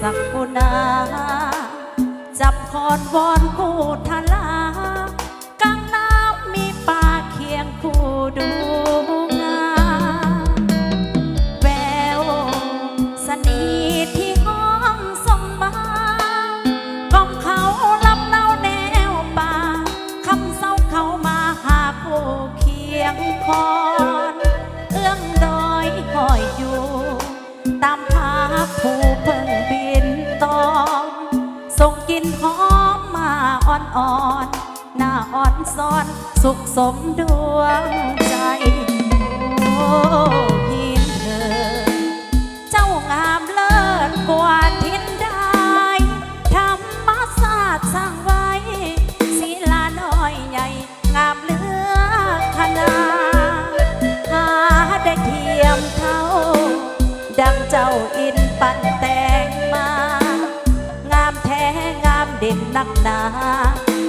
สักกุณาจับคอนวอนคู่ทลากลางน้ำมีป่าเคียงคู่ดูงาแววสนีที่ห้องส่งมากอมเขาลำเนาแนวป่าคำเศร้าเขามาหาผู้เคียงคอนเอื้องดอยคอยอยู่ ตามพาผู้เพิ่งบินตอม ส่งกลินหอมมาอ่อนๆ หน้าอ่อนซ้อนสุขสมดวงใจ โอ้ยินเธอ เจ้างามเลิศกว่า นักหนา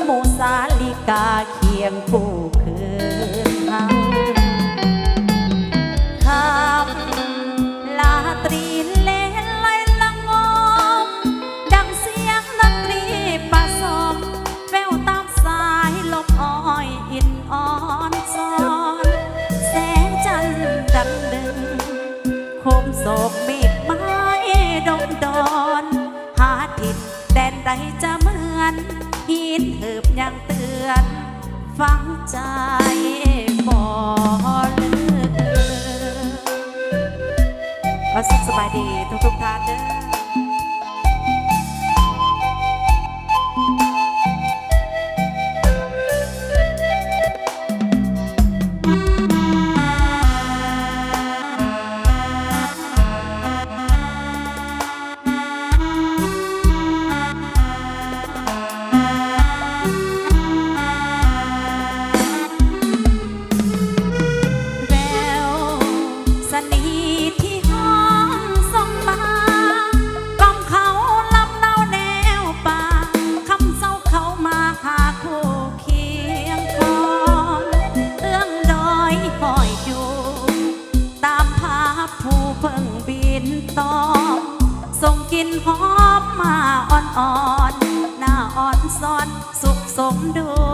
โมูสาลิกาเคียงคู่ สุขสมด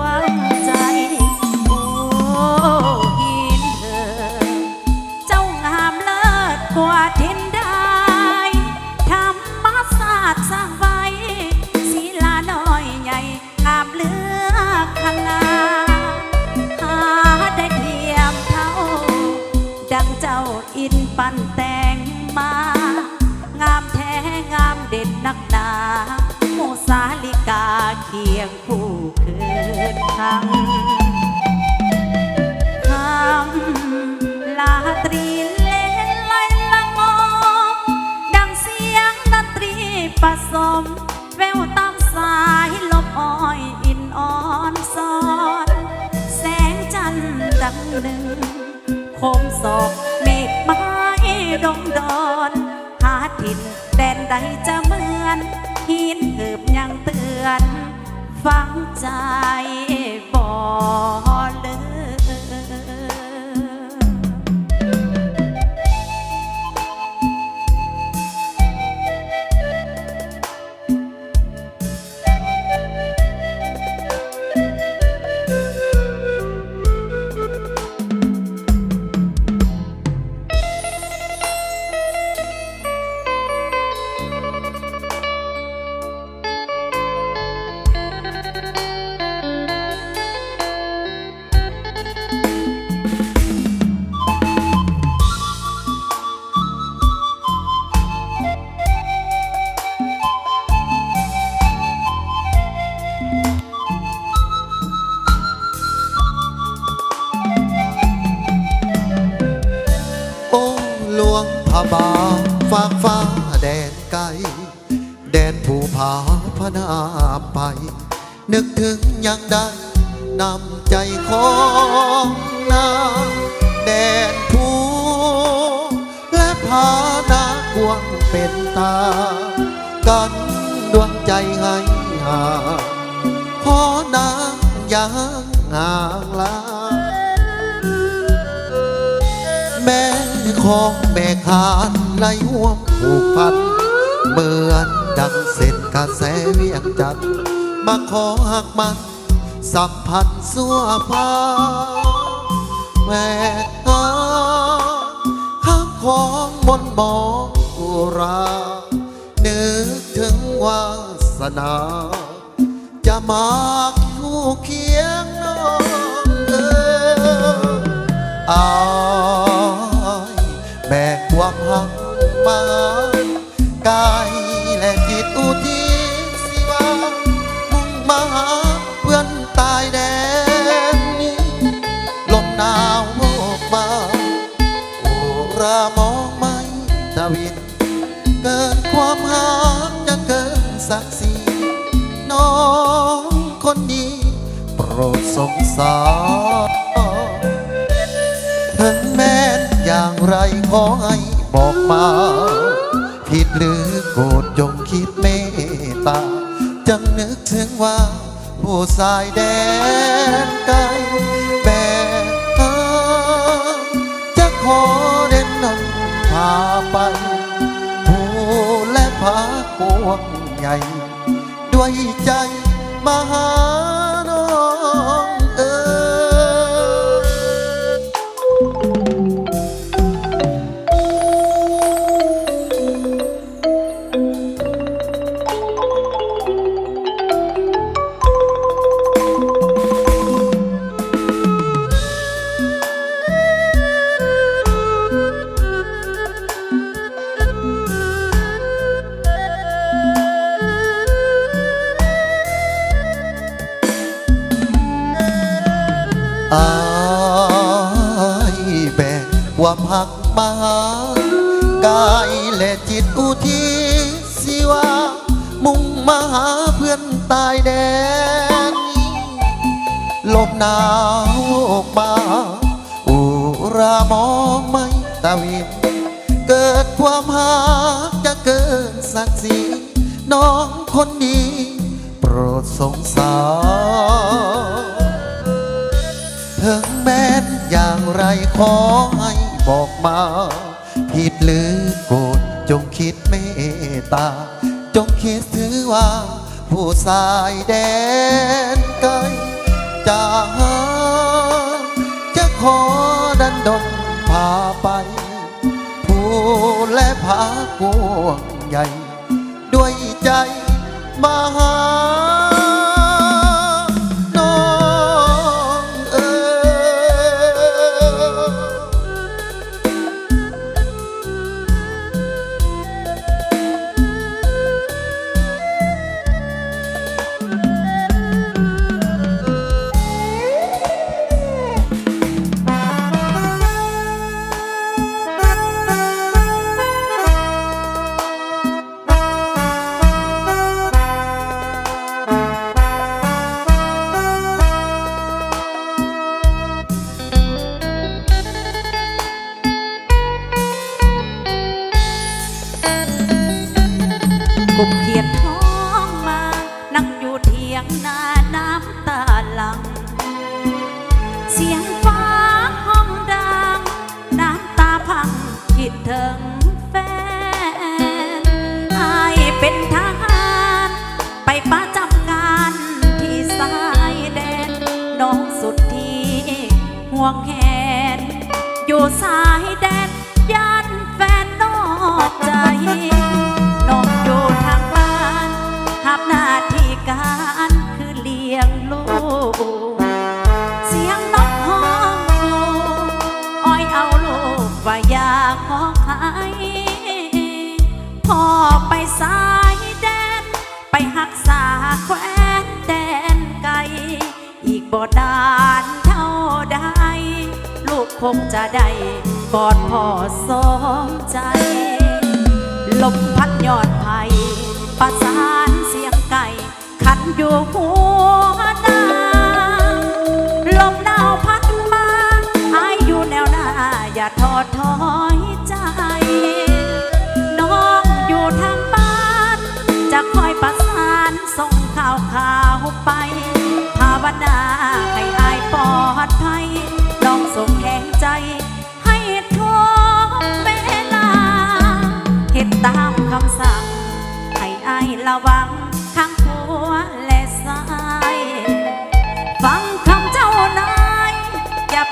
งคำลาตรีเล่นไลละงมดังเสียงดนตรีผสม แววตามสายลมอ้อยอินอ่อนซ้อน แสงจันทร์ดังหนึ่งคมศอกเมฆไม้ดงดอนหาถิ่นแดนใดจะเหมือนหินเหิบยังเตือน ฟังใจบ่เลย นึกถึงยังได้นำใจของนางแดนภูและพานากวงเป็นตา กันดวงใจให้หาขอนางยังห่างลาแม่ของแม่ขานไหลห่วมผูกพัน เหมือนดังเส้นกระแสเวียงจันทร์ มาขอหักมัน สัมพันธ์สัวพาแม่อาข้างของมนมองอุรานึกถึงวาสนา จะมาคู่เคียงน้องเอออายแบกความหักมากาย สาถึงแม้นอย่างไรขอให้บอกมา ผิดหรือโกรธจงคิดเมตตาจังนึกถึงว่า ผู้สายแดนไกลแบกหาจะขอเด่นนำพาไป ผู้และพาพวงใหญ่ ด้วยใจมหา ถึงแม้นอย่างไรขอให้บอกมา ผิดหรือโกรธจงคิดเมตตา จงคิดถือว่า ผู้สายแดนไกลจะหาจะขอดันดนพาไป ผู้และพากวงใหญ่ ด้วยใจมหา กอดพ่อสมใจ ลมพัดยอดไผ่ประสานเสียงไก่ ขันอยู่หู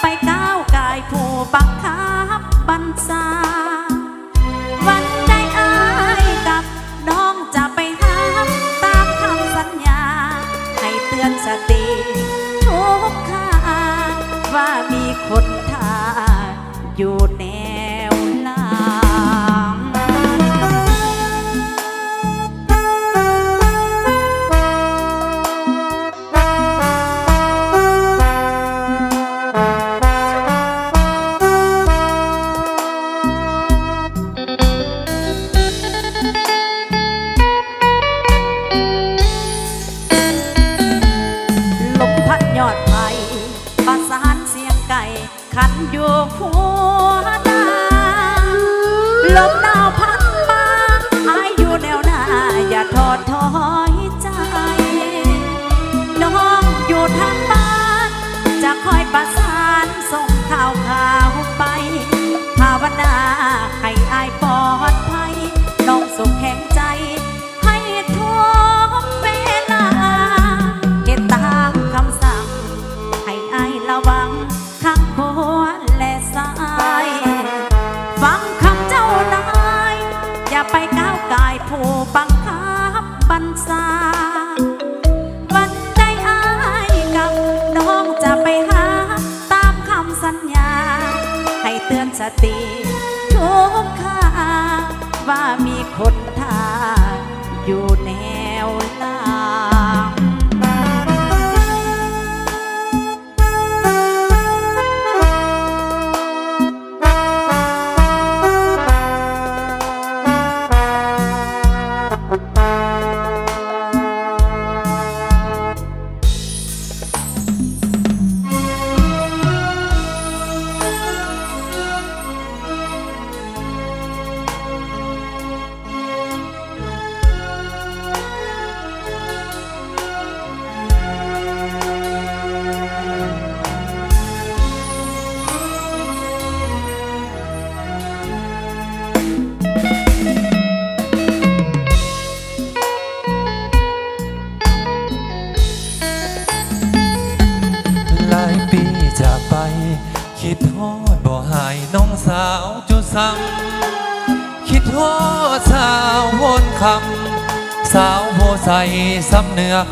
ไปก้าวกายผู้ปัง ขันอยู่หัวหน้าลมหนาวพัดมา บบั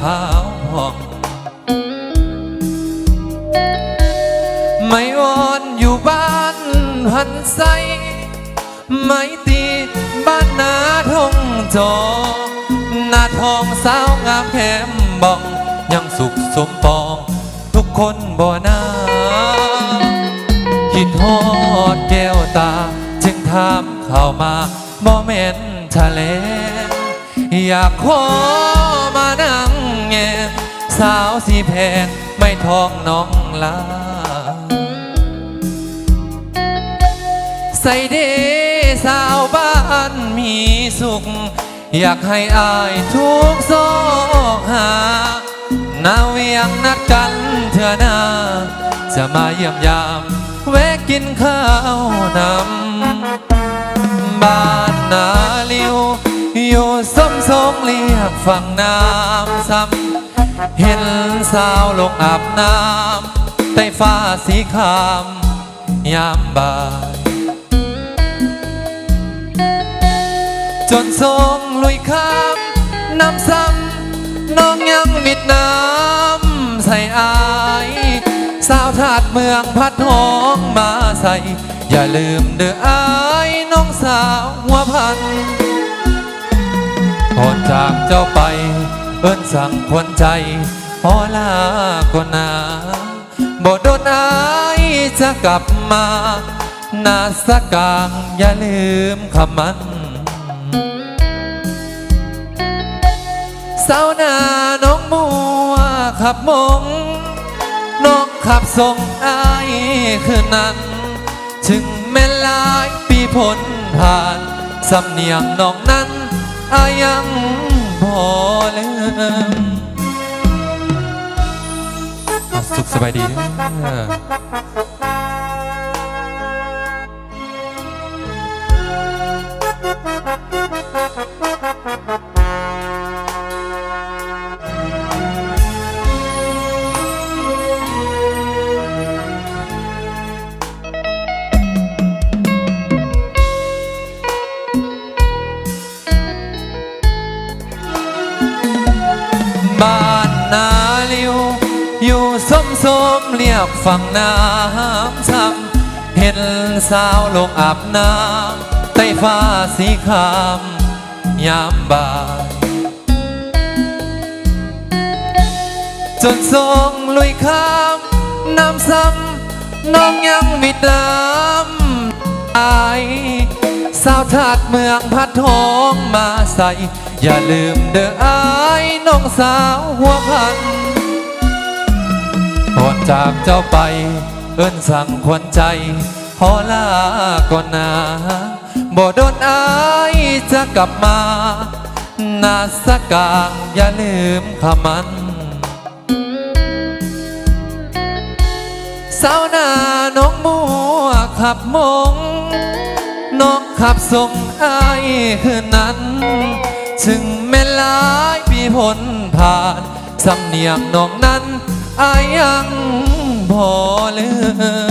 ขาวผ่องไม่วอนอยู่บ้านหันใสไม่ตีบ้านนาทงจอหน้าทองสาวงามแก้มบอง ยังสุขสมปอง ทุกคนบ่นาคิดฮอดแก้วตา จึงถามเข้ามาบ่แม่นทะเลอยากขอ แงสาวสีแพงไม่ท้องน้องลา ใส่เดสาวบ้านมีสุข อยากให้อายทุกซอกหาหนาเวียงนัดกันเถอหน้าจะมาเยี่ยมยามแวะกินข้าวนำบ้านนาลิว อยู่ส้มทรงเรียกฝั่งน้ำซ้ำเห็นสาวลงอาบน้ำใต้ฟ้าสีครามยามบ่าย จนทรงลุยข้ามน้ำซ้ำน้องยังมิดน้ำใส่อายสาวถาดเมืองพัดหองมาใส่ อย่าลืมเด้ออายน้องสาวหัวพัน พอนจากเจ้าไป เอิ้นสั่งคนใจพอลาก็นาบ่โดนอายจะกลับมานาสกางอย่าลืมคำมันสาวนาน้องมัวขับมงน้องขับส่งอายคืนนั้น ถึงแม้หลายปีพ้นผ่านสำเนียงน้องนั้น อายังพอลืมสุขสบายดีเฝั่งน้ำซ้ำเห็นสาวลงอาบน้ำใต้ฟ้าสีครามยามบ่ายจนทรงลุยข้ามน้ำซ้ำน้องยังมิดน้ำอายสาวทาดเมืองพัดทองมาใส่ อย่าลืมเด้ออายน้องสาวหัวพัน ก่อนจากเจ้าไป เอิ้นสั่งควนใจขอลาก่อนนะบ่โดนอายจะกลับมานาสกางอย่าลืมคำมันสาวนาน้องมัวขับมง น้องขับส่งอายคืนนั้น ถึงแม่นหลายปีพ้นผ่านสำเนียงน้องนั้น อายังพอเลืม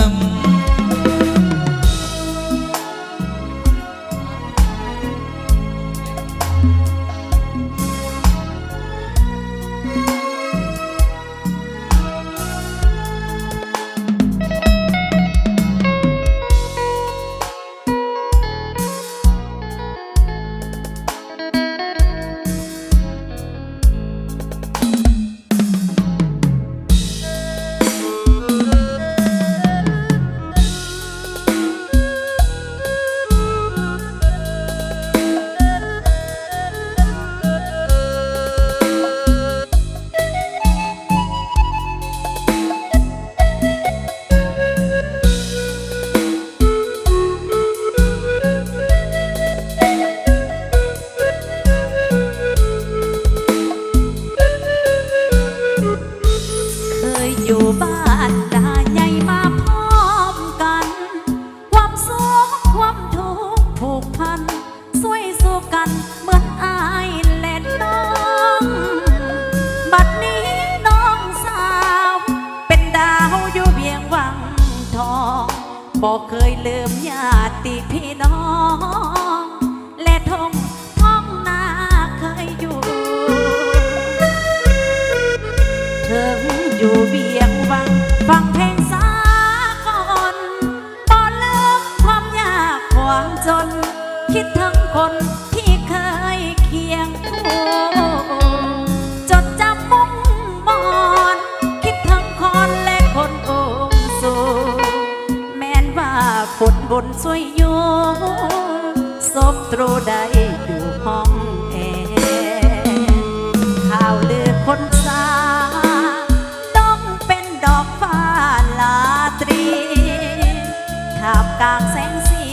าบกลางแสงสี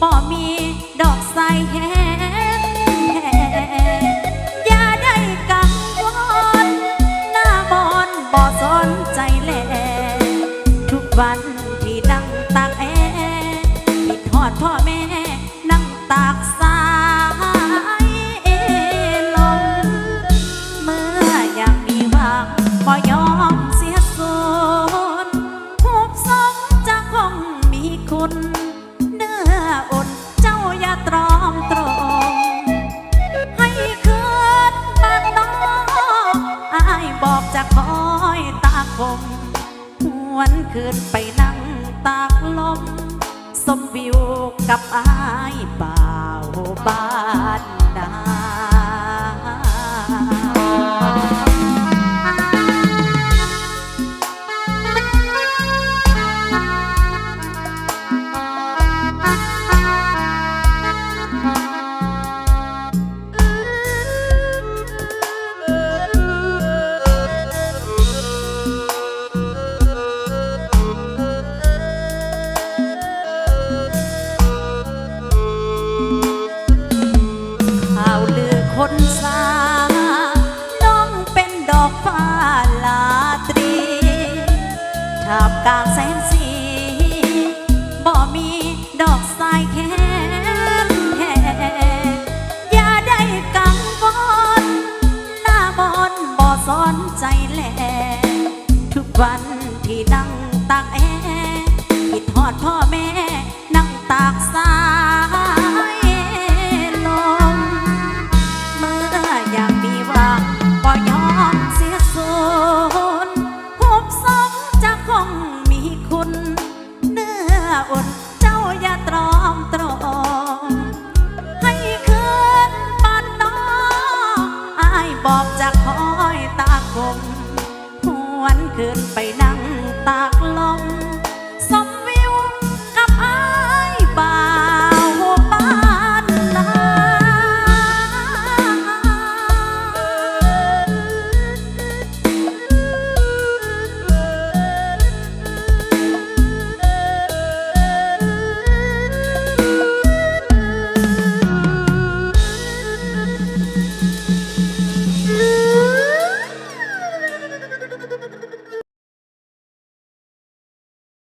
บ่มีดอกใสแห้ คมหวนคืนไปนั่งตากลม สมวิวกับอายบ่าวบ้าน